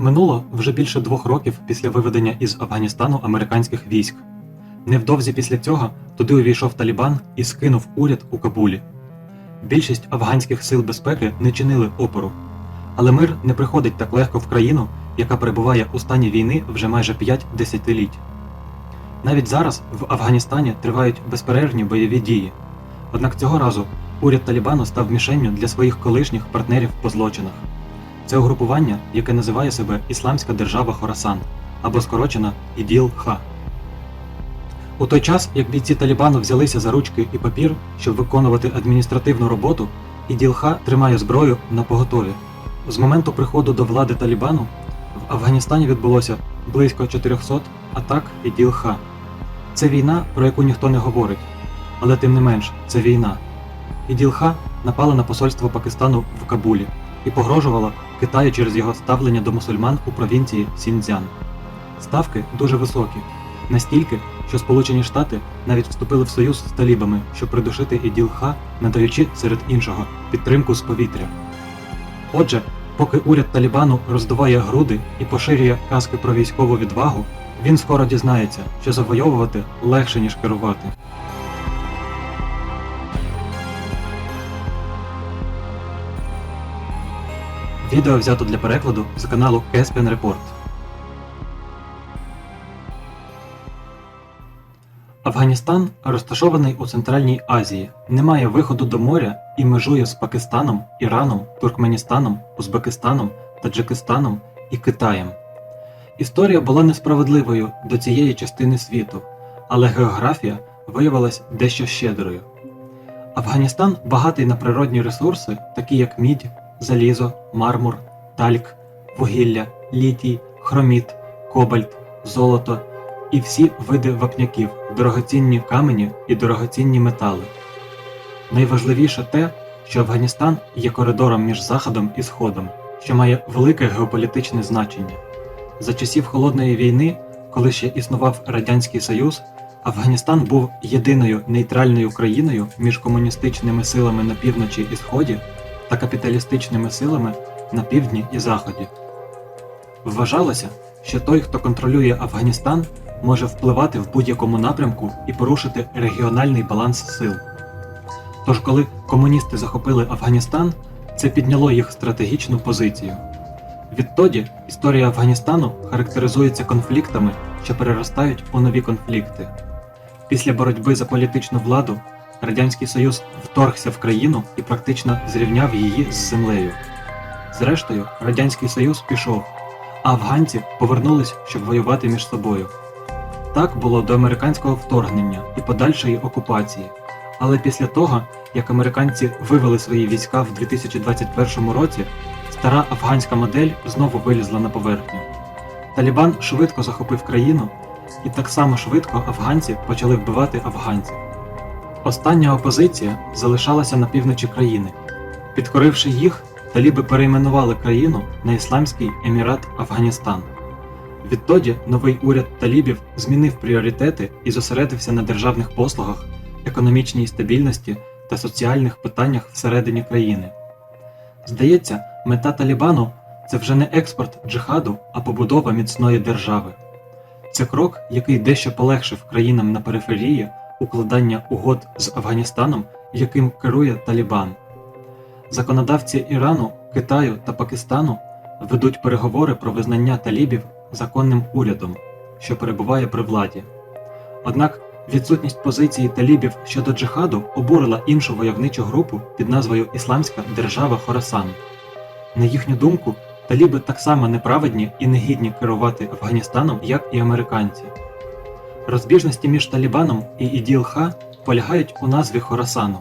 Минуло вже більше двох років після виведення із Афганістану американських військ. Невдовзі після цього туди увійшов Талібан і скинув уряд у Кабулі. Більшість афганських сил безпеки не чинили опору. Але мир не приходить так легко в країну, яка перебуває у стані війни вже майже 5 десятиліть. Навіть зараз в Афганістані тривають безперервні бойові дії. Однак цього разу уряд Талібану став мішенню для своїх колишніх партнерів по злочинах. Це угрупування, яке називає себе Ісламська держава Хорасан або скорочена іділ Ха. У той час, як бійці Талібану взялися за ручки і папір, щоб виконувати адміністративну роботу, іділ Ха тримає зброю на поготові. З моменту приходу до влади Талібану в Афганістані відбулося близько 400 атак іділ Ха. Це війна, про яку ніхто не говорить, але тим не менш, це війна. Іділ Ха напала на посольство Пакистану в Кабулі і погрожувала Китаю через його ставлення до мусульман у провінції Сіньцзян. Ставки дуже високі, настільки, що Сполучені Штати навіть вступили в союз з талібами, щоб придушити іділ Ха, надаючи серед іншого підтримку з повітря. Отже, поки уряд Талібану роздуває груди і поширює казки про військову відвагу, він скоро дізнається, що завойовувати легше, ніж керувати. Відео взято для перекладу з каналу Caspian Report. Афганістан розташований у Центральній Азії, не має виходу до моря і межує з Пакистаном, Іраном, Туркменістаном, Узбекистаном, Таджикистаном і Китаєм. Історія була несправедливою до цієї частини світу, але географія виявилась дещо щедрою. Афганістан багатий на природні ресурси, такі як мідь, залізо, мармур, тальк, вугілля, літій, хроміт, кобальт, золото і всі види вапняків, дорогоцінні камені і дорогоцінні метали. Найважливіше те, що Афганістан є коридором між Заходом і Сходом, що має велике геополітичне значення. За часів Холодної війни, коли ще існував Радянський Союз, Афганістан був єдиною нейтральною країною між комуністичними силами на півночі і сході та капіталістичними силами на півдні і заході. Вважалося, що той, хто контролює Афганістан, може впливати в будь-якому напрямку і порушити регіональний баланс сил. Тож, коли комуністи захопили Афганістан, це підняло їх стратегічну позицію. Відтоді історія Афганістану характеризується конфліктами, що переростають у нові конфлікти. Після боротьби за політичну владу Радянський Союз вторгся в країну і практично зрівняв її з землею. Зрештою, Радянський Союз пішов, а афганці повернулись, щоб воювати між собою. Так було до американського вторгнення і подальшої окупації. Але після того, як американці вивели свої війська в 2021 році, стара афганська модель знову вилізла на поверхню. Талібан швидко захопив країну, і так само швидко афганці почали вбивати афганців. Остання опозиція залишалася на півночі країни. Підкоривши їх, таліби перейменували країну на Ісламський Емірат Афганістан. Відтоді новий уряд талібів змінив пріоритети і зосередився на державних послугах, економічній стабільності та соціальних питаннях всередині країни. Здається, мета Талібану це вже не експорт джихаду, а побудова міцної держави. Це крок, який дещо полегшив країнам на периферії укладання угод з Афганістаном, яким керує Талібан. Законодавці Ірану, Китаю та Пакистану ведуть переговори про визнання талібів законним урядом, що перебуває при владі. Однак відсутність позиції талібів щодо джихаду обурила іншу войовничу групу під назвою Ісламська держава Хорасан. На їхню думку, таліби так само неправедні і негідні керувати Афганістаном, як і американці. Розбіжності між Талібаном і іділ Ха полягають у назві Хорасану.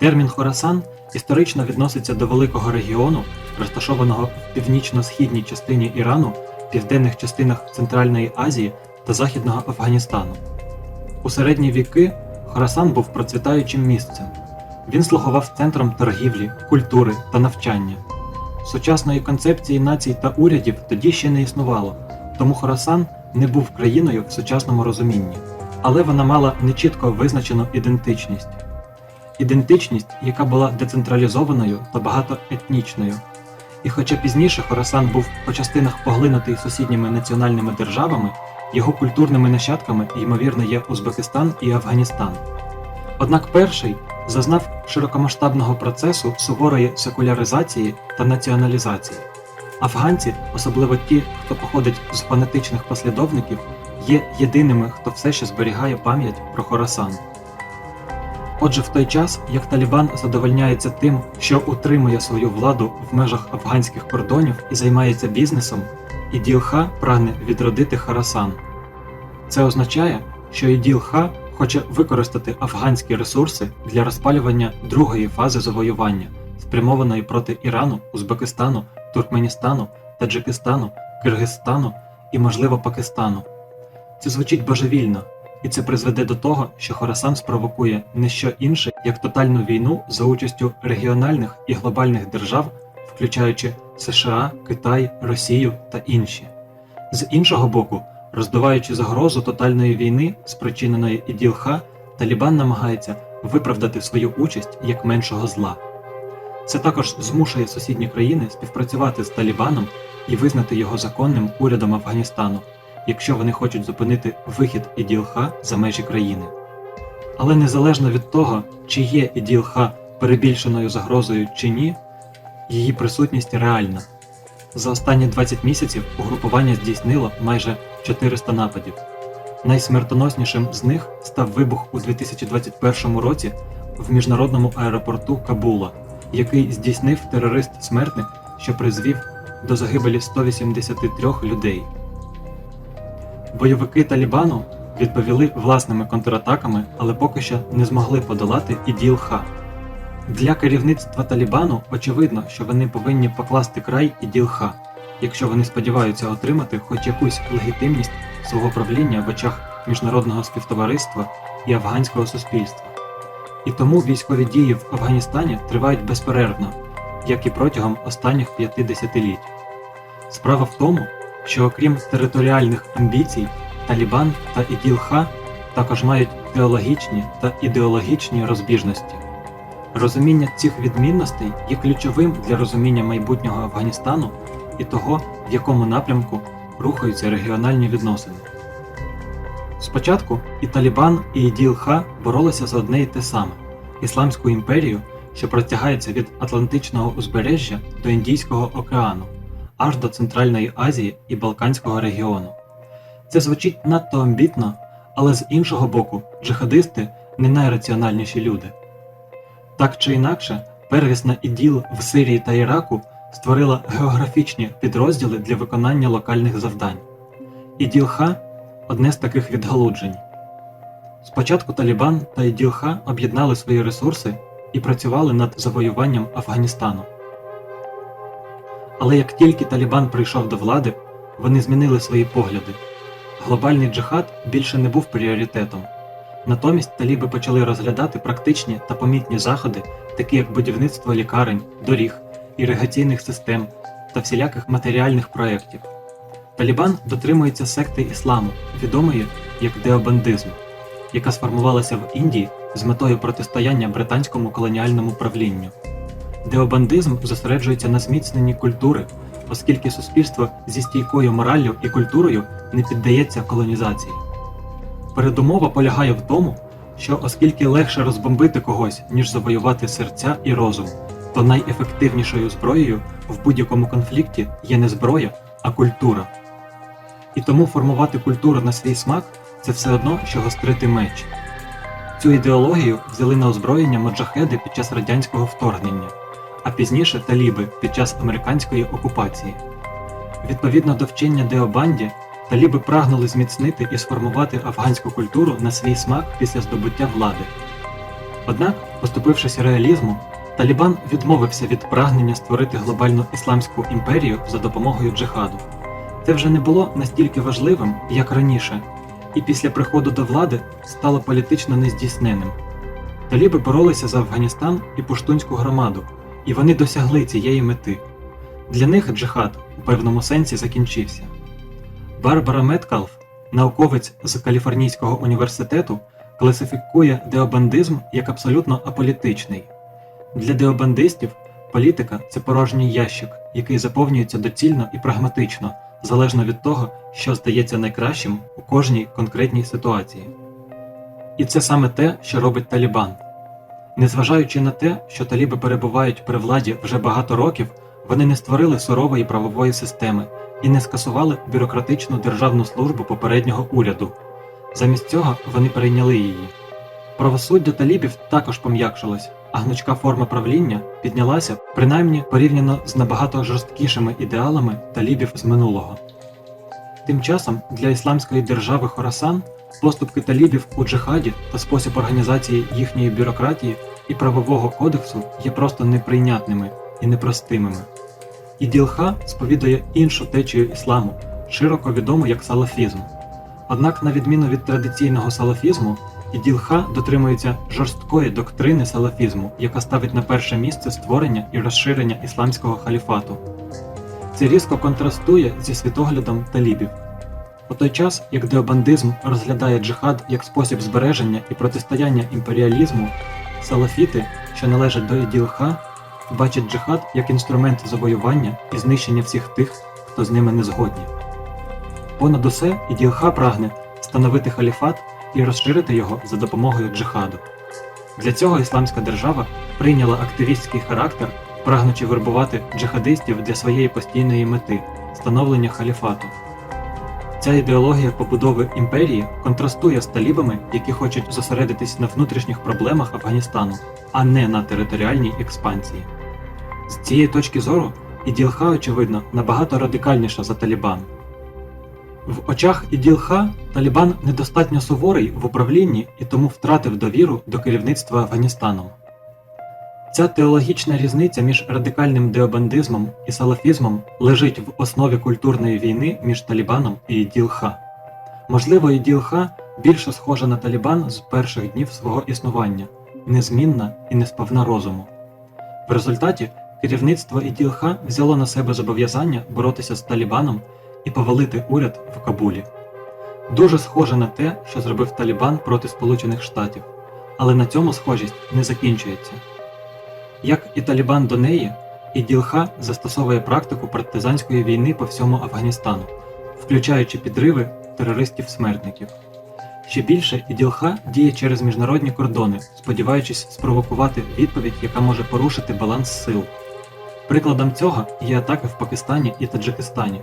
Термін Хорасан історично відноситься до великого регіону, розташованого в північно-східній частині Ірану, південних частинах Центральної Азії та Західного Афганістану. У середні віки Хорасан був процвітаючим місцем. Він слугував центром торгівлі, культури та навчання. Сучасної концепції націй та урядів тоді ще не існувало, тому Хорасан не був країною в сучасному розумінні, але вона мала нечітко визначену ідентичність. Ідентичність, яка була децентралізованою та багатоетнічною. І хоча пізніше Хорасан був по частинах поглинутий сусідніми національними державами, його культурними нащадками, ймовірно, є Узбекистан і Афганістан. Однак перший зазнав широкомасштабного процесу суворої секуляризації та націоналізації. Афганці, особливо ті, хто походить з фанатичних послідовників, є єдиними, хто все ще зберігає пам'ять про Хорасан. Отже, в той час, як Талібан задовольняється тим, що утримує свою владу в межах афганських кордонів і займається бізнесом, Іділ Ха прагне відродити Харасан. Це означає, що Іділ Ха хоче використати афганські ресурси для розпалювання другої фази завоювання, спрямованої проти Ірану, Узбекистану, Туркменістану, Таджикистану, Киргизстану і, можливо, Пакистану. Це звучить божевільно, і це призведе до того, що Хорасан спровокує не що інше, як тотальну війну за участю регіональних і глобальних держав, включаючи США, Китай, Росію та інші. З іншого боку, роздуваючи загрозу тотальної війни, спричиненої Іділ-Ха, Талібан намагається виправдати свою участь як меншого зла. Це також змушує сусідні країни співпрацювати з Талібаном і визнати його законним урядом Афганістану, якщо вони хочуть зупинити вихід Іділ-Ха за межі країни. Але незалежно від того, чи є Іділ-Ха перебільшеною загрозою чи ні, її присутність реальна. За останні 20 місяців угрупування здійснило майже 400 нападів. Найсмертоноснішим з них став вибух у 2021 році в міжнародному аеропорту Кабула, який здійснив терорист-смертник, що призвів до загибелі 183 людей. Бойовики Талібану відповіли власними контратаками, але поки що не змогли подолати іділ Ха. Для керівництва Талібану очевидно, що вони повинні покласти край іділ Ха, якщо вони сподіваються отримати хоч якусь легітимність свого правління в очах міжнародного співтовариства і афганського суспільства. І тому військові дії в Афганістані тривають безперервно, як і протягом останніх п'яти десятиліть. Справа в тому, що окрім територіальних амбіцій, Талібан та Іділ-Ха також мають теологічні та ідеологічні розбіжності. Розуміння цих відмінностей є ключовим для розуміння майбутнього Афганістану і того, в якому напрямку рухаються регіональні відносини. Спочатку і Талібан, і Іділ-Ха боролися за одне й те саме Ісламську імперію, що протягається від Атлантичного узбережжя до Індійського океану, аж до Центральної Азії і Балканського регіону. Це звучить надто амбітно, але з іншого боку, джихадисти не найраціональніші люди. Так чи інакше, первісна іділ в Сирії та Іраку створила географічні підрозділи для виконання локальних завдань. Іділ-Ха – одне з таких відгалуджень. Спочатку Талібан та Іділ-Ха об'єднали свої ресурси і працювали над завоюванням Афганістану. Але як тільки Талібан прийшов до влади, вони змінили свої погляди. Глобальний джихад більше не був пріоритетом. Натомість таліби почали розглядати практичні та помітні заходи, такі як будівництво лікарень, доріг, іригаційних систем та всіляких матеріальних проєктів. Талібан дотримується секти ісламу, відомої як деобандизм, яка сформувалася в Індії з метою протистояння британському колоніальному правлінню. Деобандизм зосереджується на зміцненні культури, оскільки суспільство зі стійкою мораллю і культурою не піддається колонізації. Передумова полягає в тому, що оскільки легше розбомбити когось, ніж завоювати серця і розум, то найефективнішою зброєю в будь-якому конфлікті є не зброя, а культура. І тому формувати культуру на свій смак це все одно, що гострити меч. Цю ідеологію взяли на озброєння моджахеди під час радянського вторгнення, а пізніше таліби під час американської окупації. Відповідно до вчення Деобанді, таліби прагнули зміцнити і сформувати афганську культуру на свій смак після здобуття влади. Однак, поступившись реалізму, Талібан відмовився від прагнення створити глобальну ісламську імперію за допомогою джихаду. Це вже не було настільки важливим, як раніше, і після приходу до влади стало політично нездійсненим. Таліби боролися за Афганістан і пуштунську громаду, і вони досягли цієї мети. Для них джихад у певному сенсі закінчився. Барбара Меткалф, науковець з Каліфорнійського університету, класифікує деобандизм як абсолютно аполітичний. Для деобандистів Політика це порожній ящик, який заповнюється доцільно і прагматично, залежно від того, що здається найкращим у кожній конкретній ситуації. І це саме те, що робить Талібан. Незважаючи на те, що таліби перебувають при владі вже багато років, вони не створили сурової правової системи і не скасували бюрократичну державну службу попереднього уряду. Замість цього вони перейняли її. Правосуддя талібів також пом'якшилось, а гнучка форма правління піднялася принаймні порівняно з набагато жорсткішими ідеалами талібів з минулого. Тим часом для ісламської держави Хорасан поступки талібів у джихаді та спосіб організації їхньої бюрократії і правового кодексу є просто неприйнятними і непростимими. Іділха сповідує іншу течію ісламу, широко відому як салафізм. Однак, на відміну від традиційного салафізму, Іділха дотримується жорсткої доктрини салафізму, яка ставить на перше місце створення і розширення ісламського халіфату. Це різко контрастує зі світоглядом талібів. У той час, як деобандизм розглядає джихад як спосіб збереження і протистояння імперіалізму, салафіти, що належать до Іділха, бачать джихад як інструмент завоювання і знищення всіх тих, хто з ними не згодні. Понад усе Іділха прагне встановити халіфат і розширити його за допомогою джихаду. Для цього ісламська держава прийняла активістський характер, прагнучи вербувати джихадистів для своєї постійної мети становлення халіфату. Ця ідеологія побудови імперії контрастує з талібами, які хочуть зосередитись на внутрішніх проблемах Афганістану, а не на територіальній експансії. З цієї точки зору Іділха, очевидно, набагато радикальніша за Талібан. В очах Іділха Талібан недостатньо суворий в управлінні і тому втратив довіру до керівництва Афганістаном. Ця теологічна різниця між радикальним деобандизмом і салафізмом лежить в основі культурної війни між Талібаном і Іділха. Можливо, Іділха більше схожа на Талібан з перших днів свого існування, незмінна і не сповна розуму. В результаті керівництво Іділха взяло на себе зобов'язання боротися з Талібаном і повалити уряд в Кабулі. Дуже схоже на те, що зробив Талібан проти Сполучених Штатів, але на цьому схожість не закінчується. Як і Талібан до неї, Іділха застосовує практику партизанської війни по всьому Афганістану, включаючи підриви терористів-смертників. Ще більше Іділха діє через міжнародні кордони, сподіваючись спровокувати відповідь, яка може порушити баланс сил. Прикладом цього є атаки в Пакистані і Таджикистані.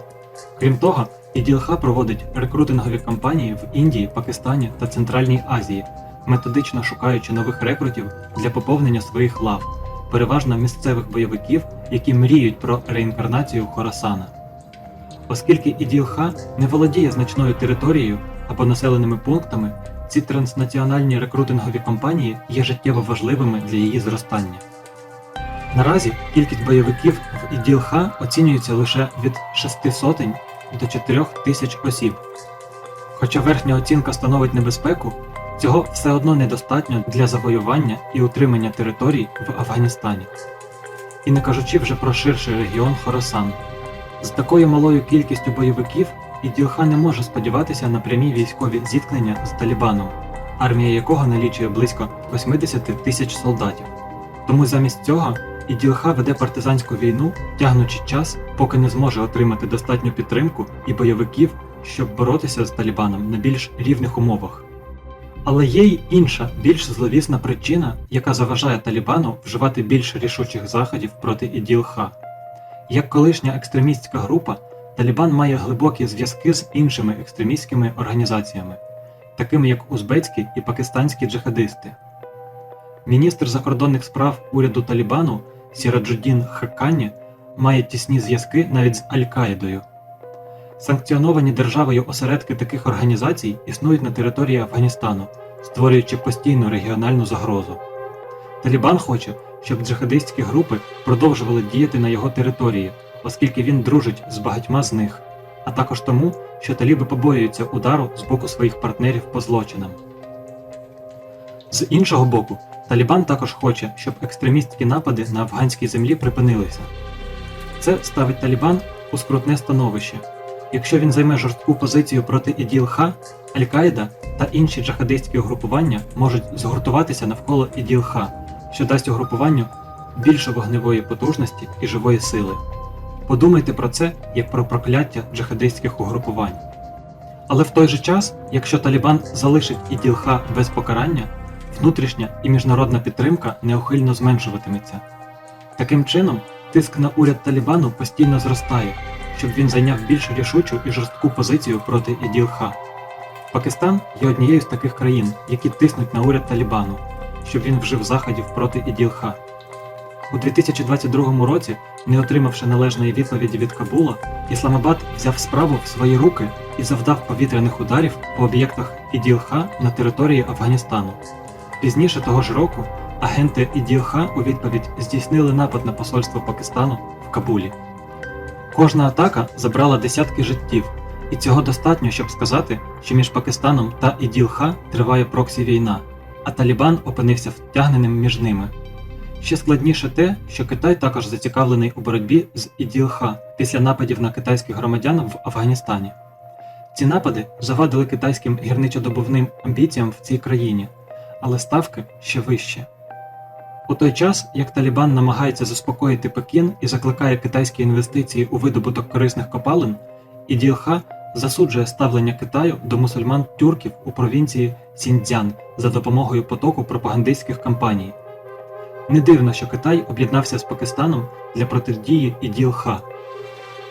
Крім того, Іділха проводить рекрутингові кампанії в Індії, Пакистані та Центральній Азії, методично шукаючи нових рекрутів для поповнення своїх лав, переважно місцевих бойовиків, які мріють про реінкарнацію Хорасана. Оскільки Іділха не володіє значною територією або населеними пунктами, ці транснаціональні рекрутингові кампанії є життєво важливими для її зростання. Наразі кількість бойовиків в Іділха оцінюється лише від 6 сотень до 4 тисяч осіб. Хоча верхня оцінка становить небезпеку, цього все одно недостатньо для завоювання і утримання територій в Афганістані. І не кажучи вже про ширший регіон Хорасан. З такою малою кількістю бойовиків Іділха не може сподіватися на прямі військові зіткнення з Талібаном, армія якого налічує близько 80 тисяч солдатів. Тому замість цього Іділха веде партизанську війну, тягнучи час, поки не зможе отримати достатню підтримку і бойовиків, щоб боротися з Талібаном на більш рівних умовах. Але є й інша, більш зловісна причина, яка заважає Талібану вживати більш рішучих заходів проти Іділха. Як колишня екстремістська група, Талібан має глибокі зв'язки з іншими екстремістськими організаціями, такими як узбецькі і пакистанські джихадисти. Міністр закордонних справ уряду Талібану Сіраджудін Хаккані має тісні зв'язки навіть з Аль-Каїдою. Санкціоновані державою осередки таких організацій існують на території Афганістану, створюючи постійну регіональну загрозу. Талібан хоче, щоб джихадистські групи продовжували діяти на його території, оскільки він дружить з багатьма з них, а також тому, що таліби побоюються удару з боку своїх партнерів по злочинам. З іншого боку, Талібан також хоче, щоб екстремістські напади на афганській землі припинилися. Це ставить Талібан у скрутне становище. Якщо він займе жорстку позицію проти іділ-Ха, Аль-Каїда та інші джихадистські угрупування можуть згуртуватися навколо іділ-Ха, що дасть угрупуванню більше вогневої потужності і живої сили. Подумайте про це як про прокляття джихадистських угрупувань. Але в той же час, якщо Талібан залишить іділха без покарання, внутрішня і міжнародна підтримка неухильно зменшуватиметься. Таким чином, тиск на уряд Талібану постійно зростає, щоб він зайняв більш рішучу і жорстку позицію проти іділха. Пакистан є однією з таких країн, які тиснуть на уряд Талібану, щоб він вжив заходів проти іділха. У 2022 році, не отримавши належної відповіді від Кабула, Ісламабад взяв справу в свої руки і завдав повітряних ударів по об'єктах іділха на території Афганістану. Пізніше того ж року агенти іділха у відповідь здійснили напад на посольство Пакистану в Кабулі. Кожна атака забрала десятки життів, і цього достатньо, щоб сказати, що між Пакистаном та іділха триває проксі війна, а Талібан опинився втягненим між ними. Ще складніше те, що Китай також зацікавлений у боротьбі з іділха після нападів на китайських громадян в Афганістані. Ці напади завадили китайським гірничодобувним амбіціям в цій країні, але ставки ще вищі. У той час, як Талібан намагається заспокоїти Пекін і закликає китайські інвестиції у видобуток корисних копалин, іділха засуджує ставлення Китаю до мусульман тюрків у провінції Сіньцзян за допомогою потоку пропагандистських кампаній. Не дивно, що Китай об'єднався з Пакистаном для протидії іділ-Ха.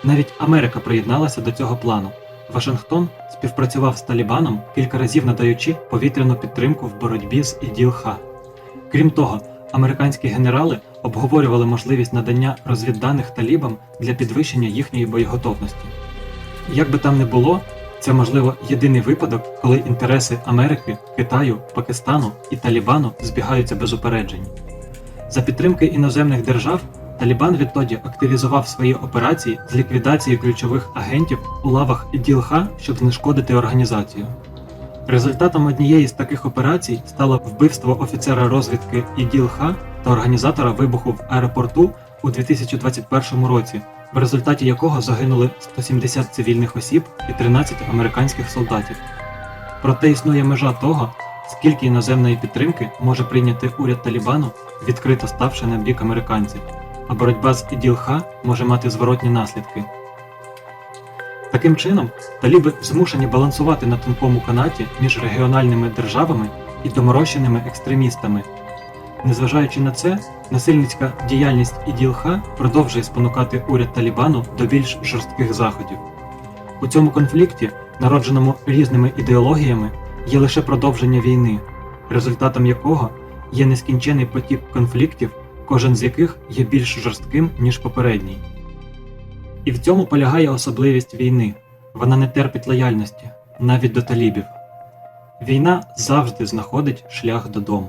Навіть Америка приєдналася до цього плану. Вашингтон співпрацював з Талібаном, кілька разів надаючи повітряну підтримку в боротьбі з іділ-Ха. Крім того, американські генерали обговорювали можливість надання розвідданих талібам для підвищення їхньої боєготовності. Як би там не було, це можливо єдиний випадок, коли інтереси Америки, Китаю, Пакистану і Талібану збігаються без упереджень. За підтримки іноземних держав Талібан відтоді активізував свої операції з ліквідації ключових агентів у лавах іділ-Ха, щоб знешкодити організацію. Результатом однієї з таких операцій стало вбивство офіцера розвідки іділ-Ха та організатора вибуху в аеропорту у 2021 році, в результаті якого загинули 170 цивільних осіб і 13 американських солдатів. Проте існує межа того, скільки іноземної підтримки може прийняти уряд Талібану, відкрито ставши на бік американців, а боротьба з іділ-Ха може мати зворотні наслідки. Таким чином, таліби змушені балансувати на тонкому канаті між регіональними державами і доморощеними екстремістами. Незважаючи на це, насильницька діяльність іділ-Ха продовжує спонукати уряд Талібану до більш жорстких заходів. У цьому конфлікті, народженому різними ідеологіями, є лише продовження війни, результатом якого є нескінчений потік конфліктів, кожен з яких є більш жорстким, ніж попередній. І в цьому полягає особливість війни вона не терпить лояльності, навіть до талібів. Війна завжди знаходить шлях додому.